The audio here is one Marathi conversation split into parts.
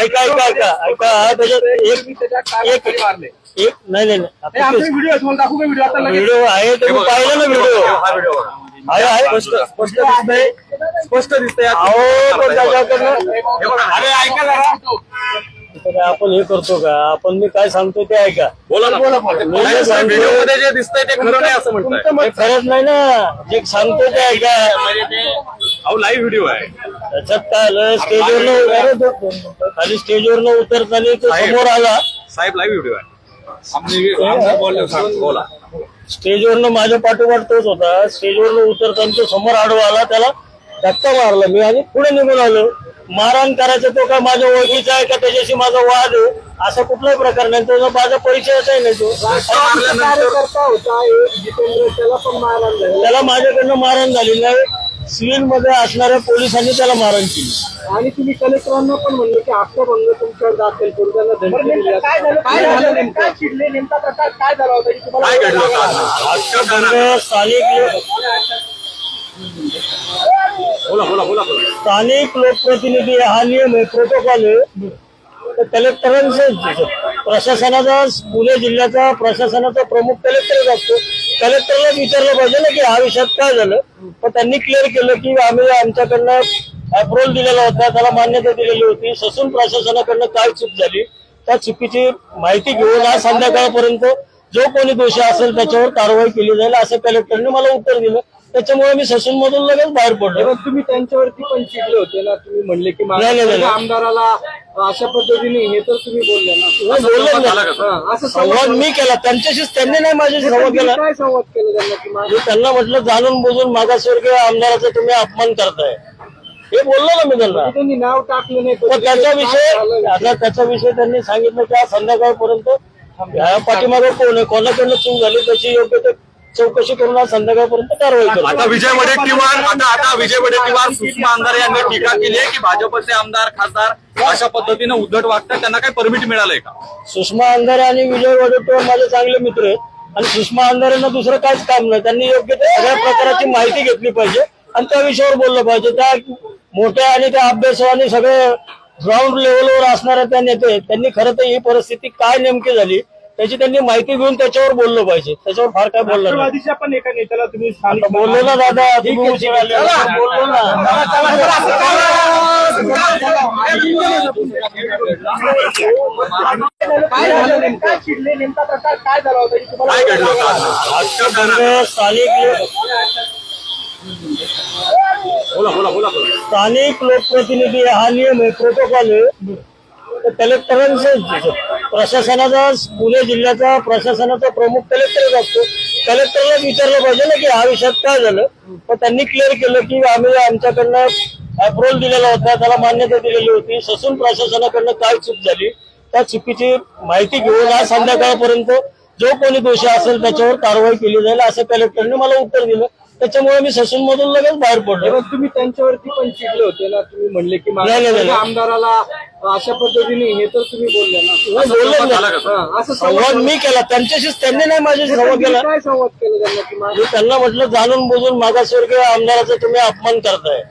ऐका ऐका ऐका. ऐका हा त्याच्यात एक एक एक नाही नाही नाही. आता तेच. व्हिडिओ तुम्हाला दाखवू का व्हिडिओ आता लगेच व्हिडिओ आहे तुम्ही पाहिलं ना व्हिडिओ. हा व्हिडिओ आहे आहे स्पष्ट दिसतंय. स्पष्ट दिसतंय. अहो पण त्याच्याकडनं हे बघा. अरे ऐका जरा आपण हे करतो का? आपण मी काय सांगतो ते ऐका. बोला ना. सांगतो. व्हिडिओमध्ये जे दिसतंय ते खरं नाही असं म्हणताय. खरंच नाही ना. जे सांगतो ते ऐका. अहो लाईव्ह व्हिडिओ आहे. त्याच्यात काय आलं? दोन मिनिटं. खाली स्टेजवरनं उतरताना तो. समोर आला. साहेब लाईव्ह व्हिडिओ आहे. आमचं बोललो सांग, बोला. स्टेजवरनं माझ्या पाठोपाठ तोच होता. स्टेजवरनं उतरताना तो समोर आडवा आला. त्याला धक्का मारला. मी आणि पुढे निघून आलो. मारहाण करायचं तो काय माझ्या ओळखीचा आहे का? त्याच्याशी माझा वाद आहे. असा कुठलाही प्रकार नाही. तो माझा परिचयच आहे नाही तो. कार्यकर्ता होता एक जितेंद्र त्याला पण मारहाण झाली. त्याला माझ्याकडनं मारहाण झाली. नाही सिव्हिलमध्ये असणाऱ्या पोलिसांनी त्याला मारहाण केली. आणि तुम्ही कलेक्टरांना पण म्हणले की हक्कभंग तुमच्यावर दाखल करू त्यांना धमकी दिली. काय झालं? काय झालं? नेमकं? काय चिडले? नेमका प्रकार काय झाला होता? की तुम्हाला काय घडलं होतं? आज? आज का घडलं? तर स्थानिक लोक- बोला बोला बोला बोला. स्थानिक लोकप्रतिनिधी हा नियम आहे प्रोटोकॉल आहे. तर कलेक्टरांचं प्रशासनाचा पुणे जिल्ह्याचा प्रशासनाचा प्रमुख कलेक्टरच असतो कलेक्टरला विचारलं पाहिजे ना की हा विषयात काय झालं? पण त्यांनी क्लिअर केलं की आम्ही आमच्याकडनं अप्रुव्हल दिलेला होता त्याला मान्यता दिलेली होती. ससून प्रशासनाकडनं काय चूक झाली त्या चुकीची माहिती घेऊन आज संध्याकाळपर्यंत जो कोणी दोषी असेल त्याच्यावर कारवाई केली जाईल असं कलेक्टरने मला उत्तर दिलं. त्याच्यामुळे मी ससून मधून लगेच बाहेर पडलो. पण तुम्ही त्यांच्यावरती पण चिडले होते ना तुम्ही म्हणले की नाही, नाही, नाही. माझ्या आमदाराला अशा पद्धतीने हे तर तुम्ही बोलले ना. बोललो ना? हा, असं संवाद मी केला. त्यांच्याशीच त्यांनी नाही माझ्याशी संवाद केला. काय संवाद केला त्यांना की माझ्या मी त्यांना म्हटलं जाणून बुजून मागासवर्गीय आमदाराचा तुम्ही अपमान करताय. हे बोललो ना मी त्यांना. त्यांनी नाव टाकलं नाही तर त्याच्याविषयी आता त्याच्याविषयी त्यांनी सांगितलं की आज संध्याकाळपर्यंत या पाठीमागे कोण आहे? कोणाकडनं चूक झाली? त्याची योग्य ते चौकशी करून आज संध्याकाळपर्यंत कारवाई आता करू विजय वडेट्टीवार आता आता विजय वडेट्टीवार सुषमा अंधारे यांनी टीका केली आहे की भाजपचे आमदार खासदार अशा पद्धतीने उद्धट वागतात त्यांना काही परमिट मिळालंय का? सुषमा अंधारे आणि विजय वडेट्टीवार माझे चांगले मित्र आहेत. आणि सुषमा अंधारेंना दुसरं काहीच काम नाही. त्यांनी योग्य ते सगळ्या प्रकाराची माहिती घेतली पाहिजे आणि त्या विषयावर बोललं पाहिजे. त्या मोठ्या आणि त्या अभ्यासू आणि सगळे ग्राउंड लेवलवर असणाऱ्या त्या नेते आहेत, त्यांनी खरं तर ही परिस्थिती काय नेमकी झाली त्याची त्यांनी माहिती घेऊन त्याच्यावर बोललं पाहिजे त्याच्यावर फार काय बोललं नाही राष्ट्रवादीच्या पण एका नेत्याला तुम्ही बोललो ना दादा तुम्ही उशीर आले बोललो ना काय झालं नेमकं? काय चिडले नेमका प्रकार काय झाला होता की तुम्हाला काय घडलं होतं आज? आज का घडलं? तर स्थानिक लोक- बोला बोला बोला बोला स्थानिक लोकप्रतिनिधी हा नियम आहे प्रोटोकॉल आहे तर कलेक्टरांचं प्रशासनाचा पुणे जिल्ह्याचा प्रशासनाचा प्रमुख कलेक्टरच असतो. कलेक्टरला विचारलं पाहिजे ना की हा विषयात काय झालं? तर त्यांनी क्लिअर केलं की आम्ही आमच्याकडनं अप्रोल दिलेला होता त्याला मान्यता दिलेली होती. ससून प्रशासनाकडनं काय चूक झाली त्या चुकीची माहिती घेऊन आज संध्याकाळपर्यंत जो कोणी दोषी असेल त्याच्यावर कारवाई केली जाईल असं कलेक्टरने मला उत्तर दिलं. त्याच्यामुळे मी ससून मधून लगेच बाहेर पडलो. तुम्ही त्यांच्यावरती पण चिडले होते ना? तुम्ही म्हणले की नाही, नाही, माझ्या नाही. आमदाराला अशा पद्धतीने हे तर तुम्ही बोलले ना? नाही, बोललो? हा, असं संवाद मी केला. त्यांच्याशीच त्यांनी नाही माझ्याशी संवाद केला. काय संवाद केला त्यांना की माझ्या मी त्यांना म्हटलं जाणून बुजून मागासवर्गीय आमदाराचा तुम्ही अपमान करताय.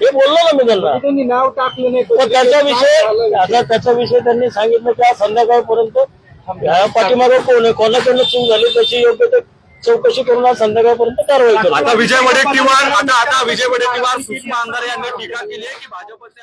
हे बोललो ना मी त्यांना. त्यांनी नाव टाकलं नाही. पण त्याच्याविषयी आता त्याच्याविषयी त्यांनी सांगितलं की आज संध्याकाळपर्यंत पाठीमागे कोण आहे? कोणाकडनं चूक झाली? त्याची योग्य ते चौकशी करून आज संध्याकाळपर्यंत कारवाई करू. आता विजय वडेट्टीवार आता आता विजय वडेट्टीवार सुषमा अंधारे यांनी टीका केली आहे की भाजपचे